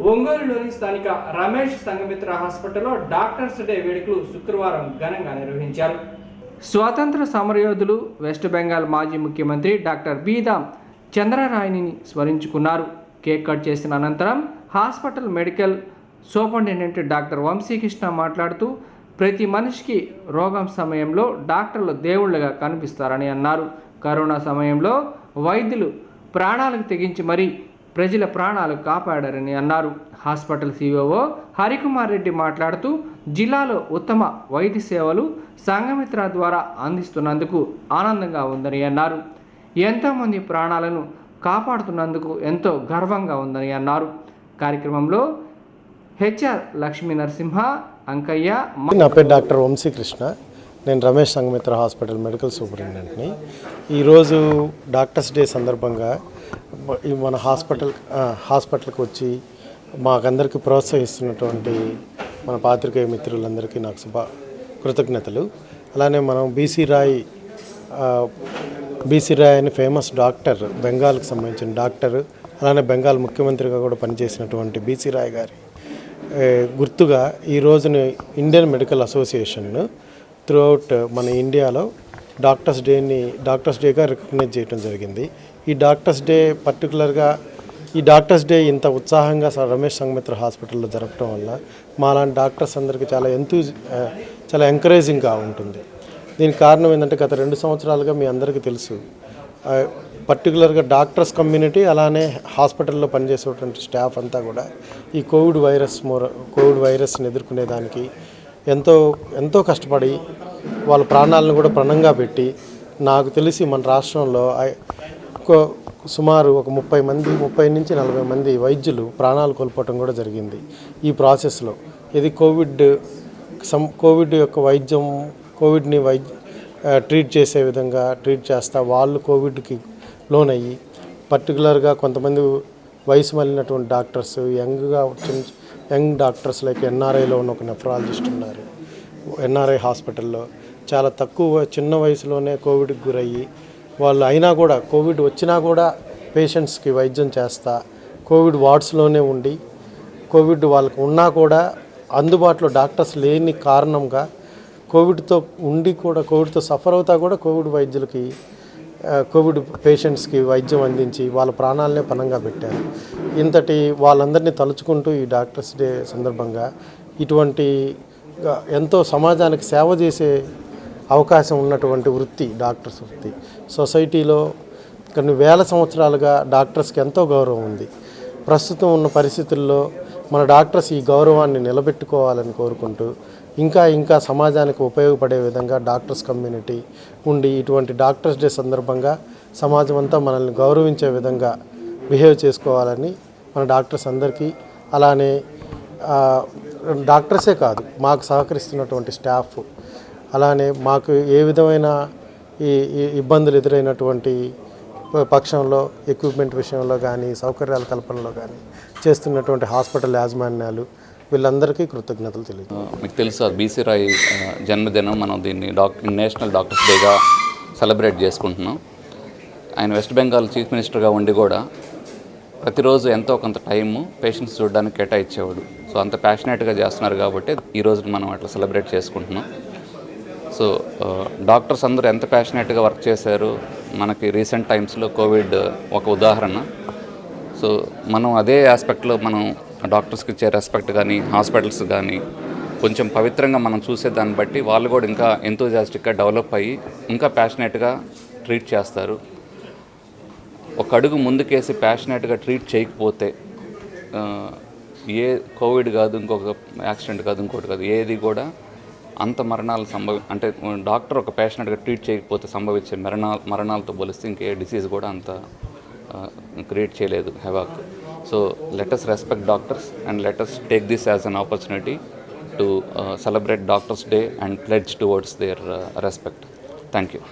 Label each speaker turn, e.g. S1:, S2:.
S1: ఒంగోలులోని స్థానిక రమేష్ సంఘమిత్ర హాస్పిటల్లో డాక్టర్స్ డే వేడుకలు శుక్రవారం ఘనంగా నిర్వహించారు. స్వాతంత్ర సమరయోధులు వెస్ట్ బెంగాల్ మాజీ ముఖ్యమంత్రి డాక్టర్ బీదాం చంద్రరాయని స్మరించుకున్నారు. కేక్ కట్ చేసిన అనంతరం hospital medical superintendent doctor Vamshikrishna మాట్లాడుతూ ప్రతి మనిషికి రోగం సమయంలో డాక్టర్లు దేవుళ్ళగా కనిపిస్తారని అన్నారు. కరోనా సమయంలో వైద్యులు ప్రాణాలకు తెగించి మరీ ప్రజల ప్రాణాలు కాపాడారని అన్నారు. హాస్పిటల్ సిఇఓ హరికుమార్ రెడ్డి మాట్లాడుతూ జిల్లాలో ఉత్తమ వైద్య సేవలు సంఘమిత్ర ద్వారా అందిస్తున్నందుకు ఆనందంగా ఉందని అన్నారు. ఎంతోమంది ప్రాణాలను కాపాడుతున్నందుకు ఎంతో గర్వంగా ఉందని అన్నారు. కార్యక్రమంలో హెచ్ఆర్ లక్ష్మీ నరసింహ అంకయ్య
S2: నా పేరు డాక్టర్ వంశీకృష్ణ. నేను రమేష్ సంగమిత్ర హాస్పిటల్ మెడికల్ సూపరింటెండెంట్ని. ఈరోజు డాక్టర్స్ డే సందర్భంగా మన హాస్పిటల్ హాస్పిటల్కి వచ్చి మాకందరికి ప్రోత్సహిస్తున్నటువంటి మన పాత్రికేయ మిత్రులందరికీ నాకు శుభ కృతజ్ఞతలు. అలానే మనం బీసీ రాయ్ బీసీ రాయ్ అని ఫేమస్ డాక్టర్ బెంగాల్కి సంబంధించిన డాక్టర్ అలానే బెంగాల్ ముఖ్యమంత్రిగా కూడా పనిచేసినటువంటి బీసీ రాయ్ గారి. గుర్తుగా ఈ రోజున ఇండియన్ మెడికల్ అసోసియేషన్ త్రూఅవుట్ మన ఇండియాలో డాక్టర్స్ డేని డాక్టర్స్ డేగా రికగ్నైజ్ చేయడం జరిగింది. ఈ డాక్టర్స్ డే పర్టికులర్గా ఈ డాక్టర్స్ డే ఇంత ఉత్సాహంగా రమేష్ సంగమిత్ర హాస్పిటల్లో జరపడం వల్ల మాలాంటి డాక్టర్స్ అందరికీ చాలా ఎంతూ చాలా ఎంకరేజింగ్గా ఉంటుంది. దీనికి కారణం ఏంటంటే గత రెండు సంవత్సరాలుగా మీ అందరికీ తెలుసు. పర్టికులర్గా డాక్టర్స్ కమ్యూనిటీ అలానే హాస్పిటల్లో పనిచేసేటువంటి స్టాఫ్ అంతా కూడా ఈ కోవిడ్ వైరస్ మూర కోవిడ్ వైరస్ని ఎదుర్కొనేదానికి ఎంతో ఎంతో కష్టపడి వాళ్ళ ప్రాణాలను కూడా ప్రణంగా పెట్టి నాకు తెలిసి మన రాష్ట్రంలో సుమారు ఒక ముప్పై మంది ముప్పై నుంచి నలభై మంది వైద్యులు ప్రాణాలు కోల్పోవటం కూడా జరిగింది ఈ ప్రాసెస్లో. ఇది కోవిడ్ సం కోవిడ్ యొక్క వైద్యం కోవిడ్ని వైద్య ట్రీట్ చేసే విధంగా ట్రీట్ చేస్తా వాళ్ళు కోవిడ్కి లోనయ్యి పర్టికులర్గా కొంతమంది వయసు మళ్ళినటువంటి డాక్టర్స్ యంగ్గా యంగ్ డాక్టర్స్ లైక్ ఎన్ఆర్ఐలో ఉన్న ఒక నెఫ్రాలజిస్ట్ ఉన్నారు. ఎన్ఆర్ఐ హాస్పిటల్లో. చాలా తక్కువ చిన్న వయసులోనే కోవిడ్కి గురయ్యి వాళ్ళు అయినా కూడా కోవిడ్ వచ్చినా కూడా పేషెంట్స్కి వైద్యం చేస్తా కోవిడ్ వార్డ్స్లోనే ఉండి కోవిడ్ వాళ్ళకు ఉన్నా కూడా అందుబాటులో డాక్టర్స్ లేని కారణంగా కోవిడ్తో ఉండి కూడా కోవిడ్తో సఫర్ అవుతా కూడా కోవిడ్ వైద్యులకి కోవిడ్ పేషెంట్స్కి వైద్యం అందించి వాళ్ళ ప్రాణాలనే పనంగా పెట్టారు. ఇంతటి వాళ్ళందరినీ తలుచుకుంటూ ఈ డాక్టర్స్ డే సందర్భంగా ఇటువంటి ఎంతో సమాజానికి సేవ చేసే అవకాశం ఉన్నటువంటి వృత్తి డాక్టర్స్ వృత్తి. సొసైటీలో కొన్ని వేల సంవత్సరాలుగా డాక్టర్స్కి ఎంతో గౌరవం ఉంది. ప్రస్తుతం ఉన్న పరిస్థితుల్లో మన డాక్టర్స్ ఈ గౌరవాన్ని నిలబెట్టుకోవాలని కోరుకుంటూ ఇంకా ఇంకా సమాజానికి ఉపయోగపడే విధంగా డాక్టర్స్ కమ్యూనిటీ ఉండి ఇటువంటి డాక్టర్స్ డే సందర్భంగా సమాజం అంతా మనల్ని గౌరవించే విధంగా బిహేవ్ చేసుకోవాలని మన డాక్టర్స్ అందరికీ అలానే డాక్టర్సే కాదు మాకు సహకరిస్తున్నటువంటి స్టాఫ్ అలానే మాకు ఏ విధమైన ఈ ఇబ్బందులు ఎదురైనటువంటి పక్షంలో ఎక్విప్మెంట్ విషయంలో కానీ సౌకర్యాల కల్పనలో కానీ చేస్తున్నటువంటి హాస్పిటల్ యాజమాన్యాలు వీళ్ళందరికీ కృతజ్ఞతలు తెలియదు
S3: మీకు తెలుసు బీసీ రాయ్ జన్మదినం మనం దీన్ని డాక్ నేషనల్ డాక్టర్స్ డేగా సెలబ్రేట్ చేసుకుంటున్నాం. ఆయన వెస్ట్ బెంగాల్ చీఫ్ మినిస్టర్గా ఉండి కూడా ప్రతిరోజు ఎంతో కొంత టైము పేషెంట్స్ చూడడానికి కేటాయించేవాడు. సో అంత ప్యాషనేట్గా చేస్తున్నారు కాబట్టి ఈ రోజున మనం అట్లా సెలబ్రేట్ చేసుకుంటున్నాం. సో డాక్టర్స్ అందరూ ఎంత ప్యాషనేట్గా వర్క్ చేశారు? మనకి రీసెంట్ టైమ్స్లో కోవిడ్ ఒక ఉదాహరణ. సో మనం అదే ఆస్పెక్ట్లో మనం డాక్టర్స్కి ఇచ్చే రెస్పెక్ట్ కానీ హాస్పిటల్స్ కానీ కొంచెం పవిత్రంగా మనం చూసే దాన్ని బట్టి వాళ్ళు కూడా ఇంకా ఎంతోజాస్టిక్గా డెవలప్ అయ్యి ఇంకా ప్యాషనేట్గా ట్రీట్ చేస్తారు. ఒక అడుగు ముందుకేసి ప్యాషనేట్గా ట్రీట్ చేయకపోతే ఏ కోవిడ్ కాదు ఇంకొక యాక్సిడెంట్ కాదు ఇంకోటి కాదు ఏది కూడా అంత మరణాలు సంభవి అంటే డాక్టర్ ఒక ప్యాషనెట్గా ట్రీట్ చేయకపోతే సంభవించే మరణాలు మరణాలతో పోలిస్తే ఇంకే డిసీజ్ కూడా అంత క్రియేట్ చేయలేదు havoc. So let us respect doctors and let us take this as an opportunity to celebrate doctors day and pledge towards their respect thank you